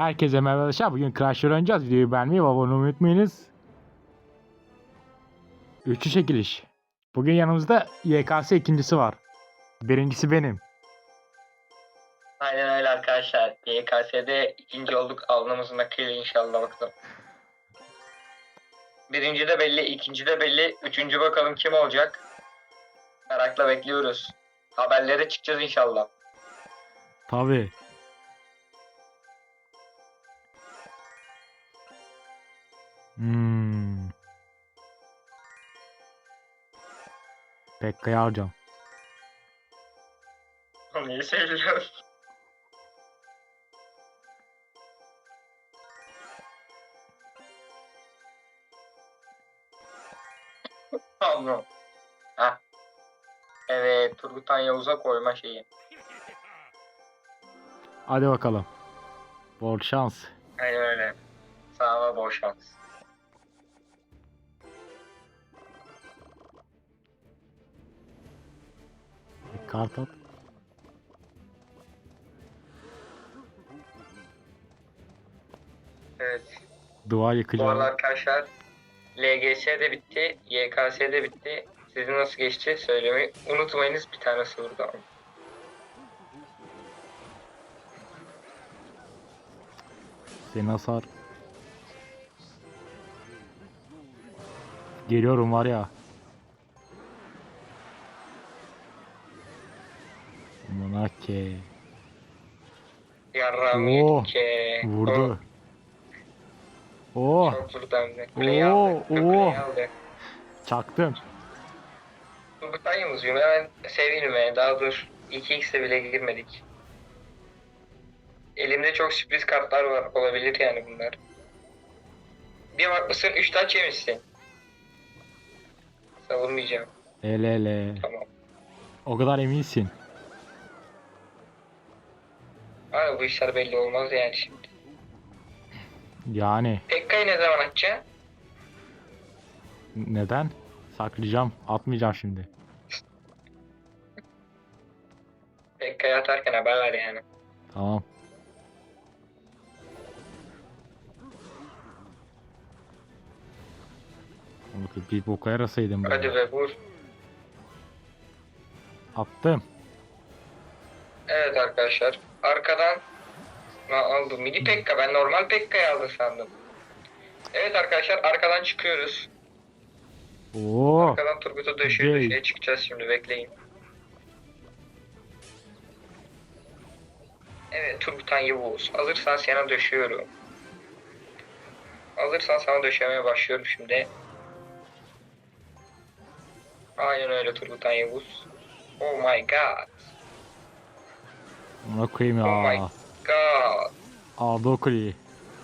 Herkese merhaba arkadaşlar. Bugün Crash oynayacağız. Videoyu beğenmeyi ve abone olmayı unutmayınız. Üçlü çekiliş. Bugün yanımızda YKS ikincisi var. Birincisi benim. Aynen öyle arkadaşlar. YKS'de ikinci olduk. Alnımızın akıyla inşallah bakalım. Birinci de belli, ikinci de belli. Üçüncü bakalım kim olacak? Merakla bekliyoruz. Haberlere çıkacağız inşallah. Tabi. Hmm. Pekka'yı alacağım. Neyi seviyoruz? Tamam. Hah. Evet, Turgutan Yavuz'a koyma şeyi. Hadi bakalım. Bol şans. Aynen öyle. Sağ ol, bol şans. Bir kart at. Evet. Dua Bu arada arkadaşlar LGS de bitti, YKS de bitti. Sizin nasıl geçti söylemeyi unutmayınız bir tane soruda. Seni hasar. Geliyorum var ya. Monake. Yarram Oo, ke. Vurdu. Oo, Çok vurdu hem de. Kuleyi Oo, aldı. oo. Kuleyi aldı. çaktım. Turgutay Yavuz'cuyum hemen sevinme. Daha dur. 2x'e bile girmedik. Elimde çok sürpriz kartlar var. Olabilir yani bunlar. Bir bakmışsın 3 taç yemişsin. Savunmayacağım. Ele ele. Tamam. O kadar eminsin. Abi bu işler belli olmaz yani şimdi. Yani Pekka'yı ne zaman açacaksın? neden? Saklayacağım. Atmayacağım şimdi. Pekka'yı atarken haber ver yani. Tamam. Bakın bir boka yarasaydım ben. Hadi be vur. Attım. Evet arkadaşlar. Arkadan aldım. Mini Pekka. Ben normal Pekka'yı aldım sandım. Evet arkadaşlar arkadan çıkıyoruz. Oo. Arkadan Turgut'u döşeye Yay. döşeye çıkacağız şimdi bekleyin. Evet Turgutan Yavuz. Hazırsan sana döşüyorum. Hazırsan sana döşemeye başlıyorum şimdi. Aynen öyle Turgutan Yavuz. Oh my god. Ona koyayım Oh my ya. god. Aldı o kuleyi.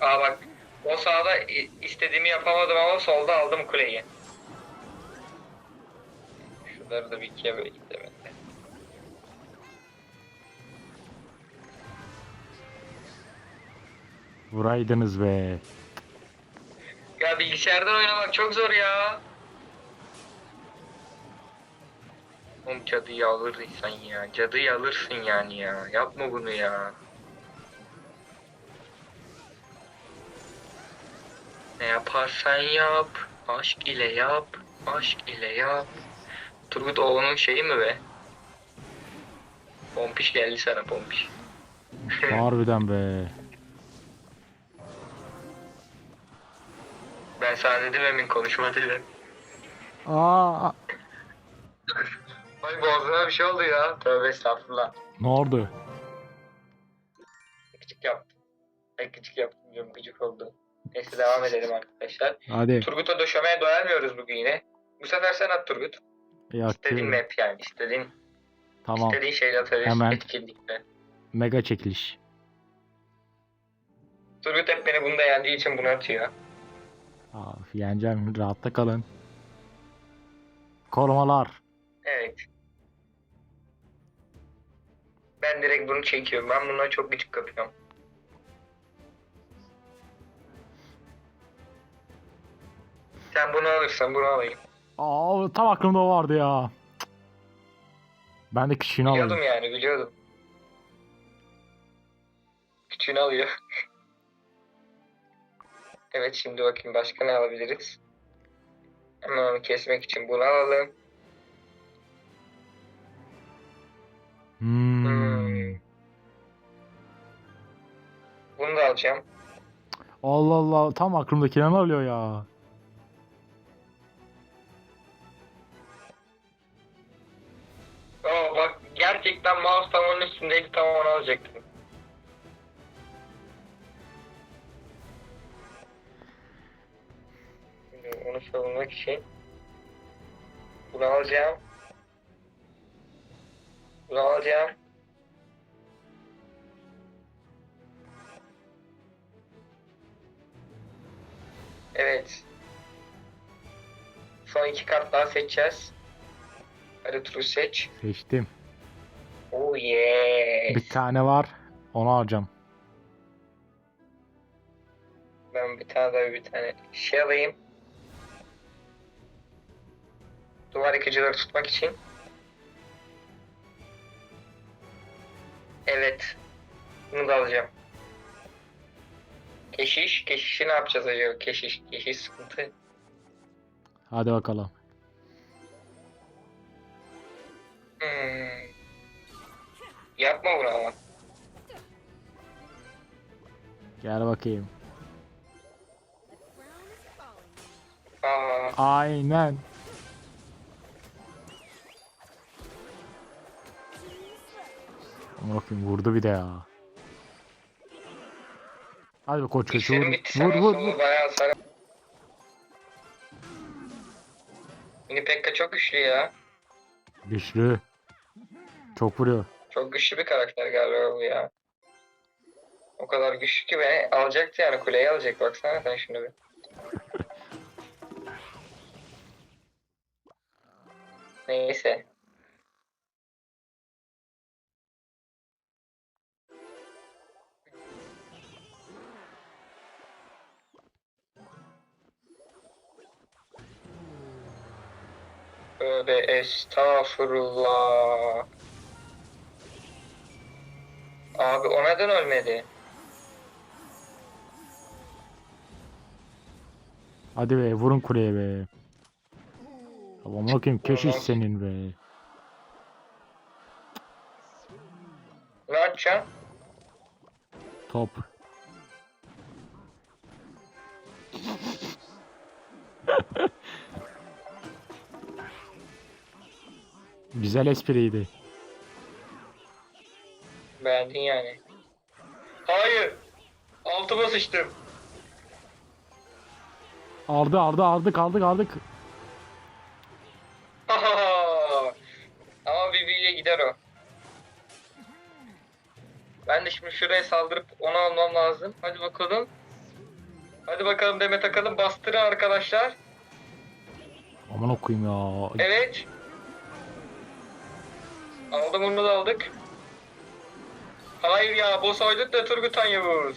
Aa bak o sahada i- istediğimi yapamadım ama solda aldım kuleyi. Şunları da bir ikiye böyle gitmedi. Vuraydınız be. Ya bilgisayardan oynamak çok zor ya. Oğlum cadıyı alırsan ya. Cadıyı alırsın yani ya. Yapma bunu ya. Ne yaparsan yap. Aşk ile yap. Aşk ile yap. Turgut Oğuz'un şeyi mi be? Pompiş geldi sana pompiş. Harbiden be. Ben sana dedim emin konuşma dedim. Aa, Ay boğazına bir şey oldu ya. Tövbe estağfurullah. ne oldu? Gıcık yaptım. Ay gıcık yaptım diyorum gıcık oldu. Neyse devam edelim arkadaşlar. Hadi. Turgut'a döşemeye doyamıyoruz bugün yine. Bu sefer sen at Turgut. İstediğin Yakıyorum. map yani. istediğin, Tamam. istediğin şeyle atabilirsin Hemen. etkinlikle. Mega çekiliş. Turgut hep beni bunda yendiği için bunu atıyor. Aa, yeneceğim. Rahatta kalın. Korumalar. Evet. Ben direkt bunu çekiyorum. Ben bundan çok gıcık kapıyorum. Sen bunu alırsan bunu alayım. Aa, tam aklımda o vardı ya. Ben de küçüğünü alayım. Biliyordum yani biliyordum. Küçüğünü alıyor. Evet şimdi bakayım başka ne alabiliriz? Hemen onu kesmek için bunu alalım. Alacağım. Allah Allah tam aklımdakileri alıyor ya. Aa bak gerçekten mouse tam onun üstündeydi tam onu alacaktım. Şimdi onu savunmak için bunu alacağım. Bunu alacağım. İki kart daha seçeceğiz. Hadi turu seç. Seçtim. Oh yeah. Bir tane var. Onu alacağım. Ben bir tane daha bir tane şey alayım. Duvar yıkıcıları tutmak için. Evet. Bunu da alacağım. Keşiş. Keşişi ne yapacağız acaba? Keşiş. Keşiş sıkıntı. Hadi bakalım. Hmm. Yapma bunu ama. Gel bakayım. Aa, Aynen. Ama Bakayım vurdu bir de ya. Hadi be koç koç vur. bitti. Vur vur vur. bayağı sarı. Mini Pekka çok güçlü ya. Güçlü. Çok vuruyor. Çok güçlü bir karakter galiba bu ya. O kadar güçlü ki beni alacaktı yani kuleyi alacak baksana sen şunu bir. Neyse. Tövbe estağfurullah. Abi o neden ölmedi? Hadi be vurun kuleye be. Tamam bakayım keşiş senin be. Ne yapacaksın? Top. Güzel espriydi. Beğendin yani. Hayır. Altıma sıçtım. Aldı aldı aldık aldık aldık. Ama bir büyüye gider o. Ben de şimdi şuraya saldırıp onu almam lazım. Hadi bakalım. Hadi bakalım Demet Akalın bastırın arkadaşlar. Aman okuyayım ya. Evet. Aldım onu da aldık. Hayır ya boss oydu da Turgutan Yavuz.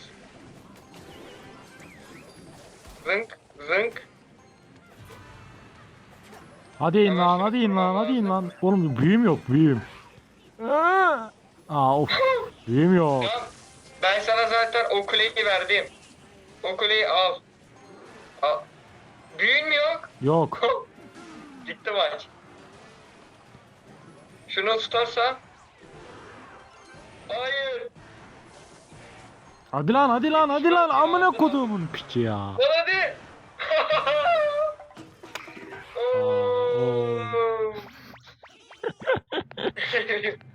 Zınk zınk. Hadi in lan hadi in lan hadi in lan. Oğlum büyüm yok büyüm. Aa of. Büyüm yok. Ya ben sana zaten o kuleyi verdim. O kuleyi al. Al. Büyün mü yok? Yok. Gitti maç. Şunu tutarsam. Hayır. Hadi lan hadi lan hadi lan. Amına koduğumun piçi ya. Lan hadi. oo.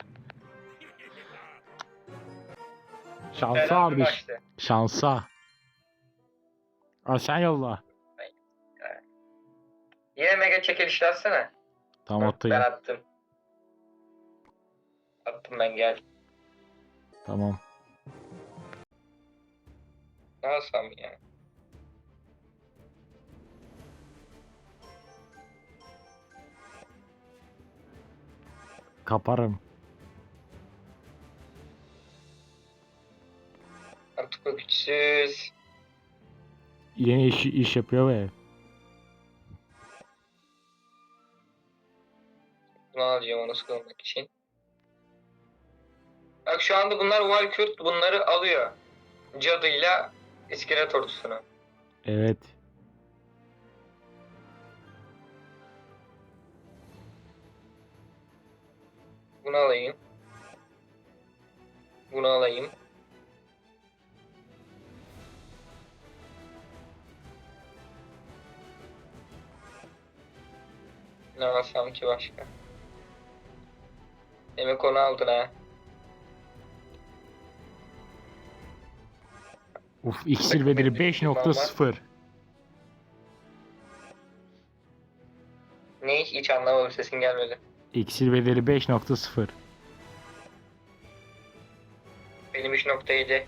Şansa bir kardeş. maçtı. Şansa. Aa, sen yolla. Yine mega çekilişi atsana. Tam Bak. Ben attım. Attım ben gel. Tamam. Ne alsam ya? Kaparım. Artık o güçsüz. Yeni iş, iş yapıyor ve Bunu alacağım onu sıkılmak için. Bak şu anda bunlar Valkürt bunları alıyor. Cadıyla iskelet ordusunu. Evet. Bunu alayım. Bunu alayım. Ne alsam ki başka? Demek onu aldın ha. Uf iksir bedeli 5.0. Ne hiç anlamadım sesin gelmedi. İksir bedeli 5.0. Benim 3.7.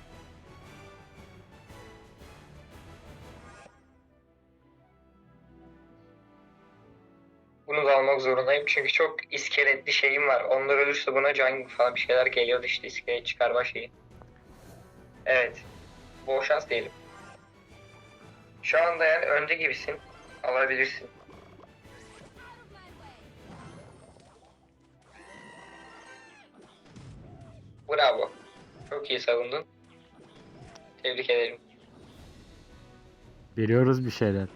Bunu da almak zorundayım çünkü çok iskeletli şeyim var. Onlar ölürse buna can falan bir şeyler geliyordu işte iskelet çıkarma şeyi. Evet. Bol şans diyelim. Şu anda yani önde gibisin. Alabilirsin. Bravo. Çok iyi savundun. Tebrik ederim. Biliyoruz bir şeyler.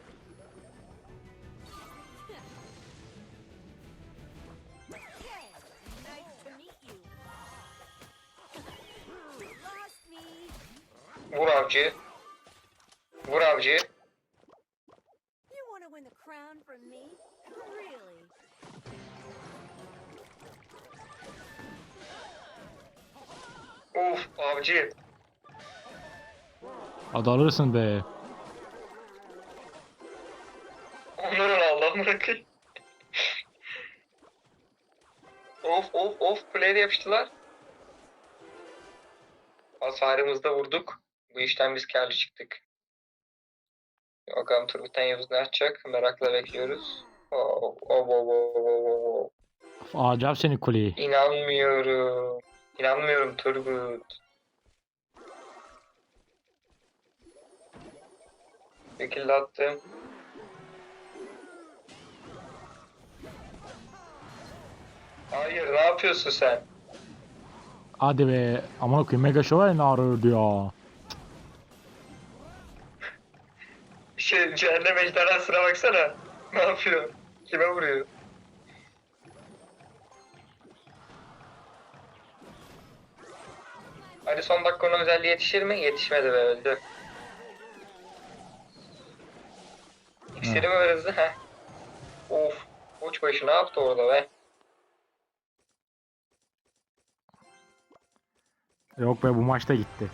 Vur avcı. Vur avcı. You want to win the crown from me? Really? Uf avcı. Hadi alırsın be. Onları Allah'ım bırakın. of of of kuleye de yapıştılar. Hasarımızda vurduk. Bu işten biz karlı çıktık. Bakalım Turgut'tan Yavuz ne açacak? Merakla bekliyoruz. Oh, oh, oh, oh, oh, oh, Alacağım seni kuleyi. İnanmıyorum. İnanmıyorum Turgut. Şekilde attım. Hayır, ne yapıyorsun sen? Hadi be. Aman okuyayım Mega Şövalye ne arıyordu ya. Şey, cehennem ejderhasına baksana. Ne yapıyor? Kime vuruyor? Hadi son dakika onun özelliği yetişir mi? Yetişmedi be öldü. İksiri mi hızlı? Heh. Of. Uç başı ne yaptı orada be? Yok be bu maçta gitti.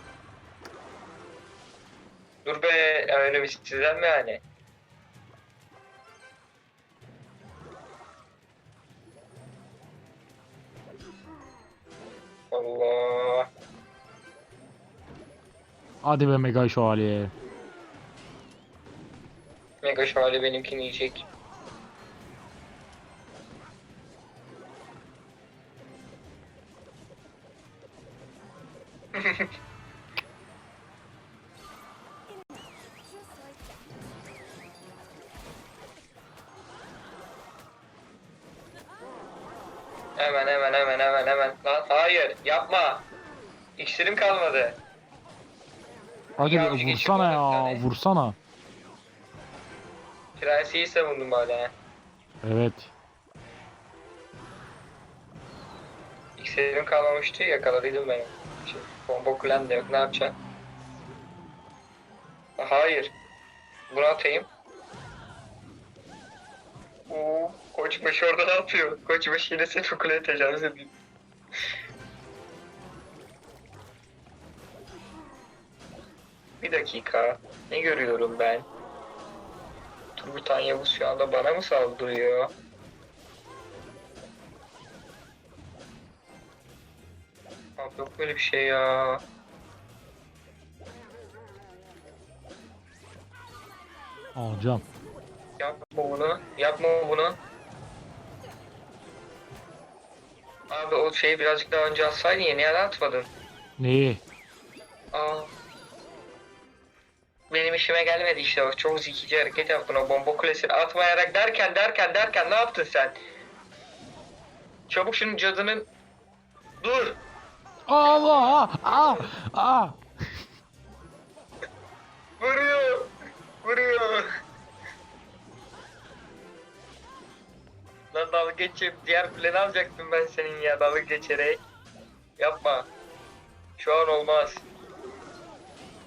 Dur be öyle bir sizden mi yani? Allah. Hadi be Mega Şövalye. Mega şövalye benimkini yiyecek. Hemen hemen hemen hemen hemen. Lan hayır yapma. İksirim kalmadı. Hadi be şey vursana ya. tane. Vursana. Prensi iyi savundum hala. Evet. İksirim kalmamıştı yakaladıydım ben. Şimdi bomba kulen de yok ne yapacaksın? Ha, Hayır. Bunu atayım. Oo, Koçbaşı orada ne yapıyor? Koçbaşı yine seni kuleye tecavüz ediyor. Bir dakika. Ne görüyorum ben? Turgutan Yavuz şu anda bana mı saldırıyor? Abi yok böyle bir şey ya. Alacağım. Yapma bunu. Yapma bunu. Abi o şeyi birazcık daha önce atsaydın ya niye atmadın? Neyi? Aa. Benim işime gelmedi işte o. Çok zekice hareket yaptın o bomba kulesini atmayarak derken derken derken ne yaptın sen? Çabuk şunun cadının... Dur! Allah! Aa! Aa! Geçip diğer kuleni alacaktım ben senin ya dalga geçerek. Yapma. Şu an olmaz.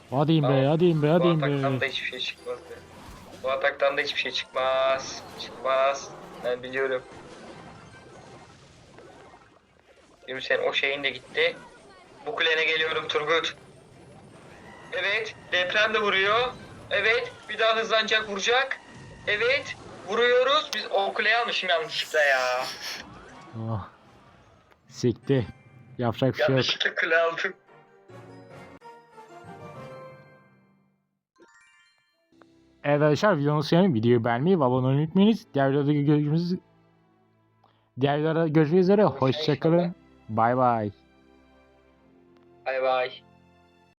Hadi İmre, Tamam. hadi İmre, Bu hadi ataktan da hiçbir şey çıkmaz. Bu ataktan da hiçbir şey çıkmaz. Çıkmaz. Ben biliyorum. Şimdi sen o şeyin de gitti. Bu kulene geliyorum Turgut. Evet. Deprem de vuruyor. Evet. Bir daha hızlanacak vuracak. Evet. Vuruyoruz. Biz o kuleyi almışım yanlışlıkla ya. Oh. Sikti. Yapacak bir şey yok. Yanlışlıkla kule aldım. Evet arkadaşlar videonun sonuna videoyu beğenmeyi ve abone olmayı unutmayınız. Diğer videoda görüşürüz. Diğer videoda görüşmek üzere. Hoşça Hoşçakalın. Bay bay.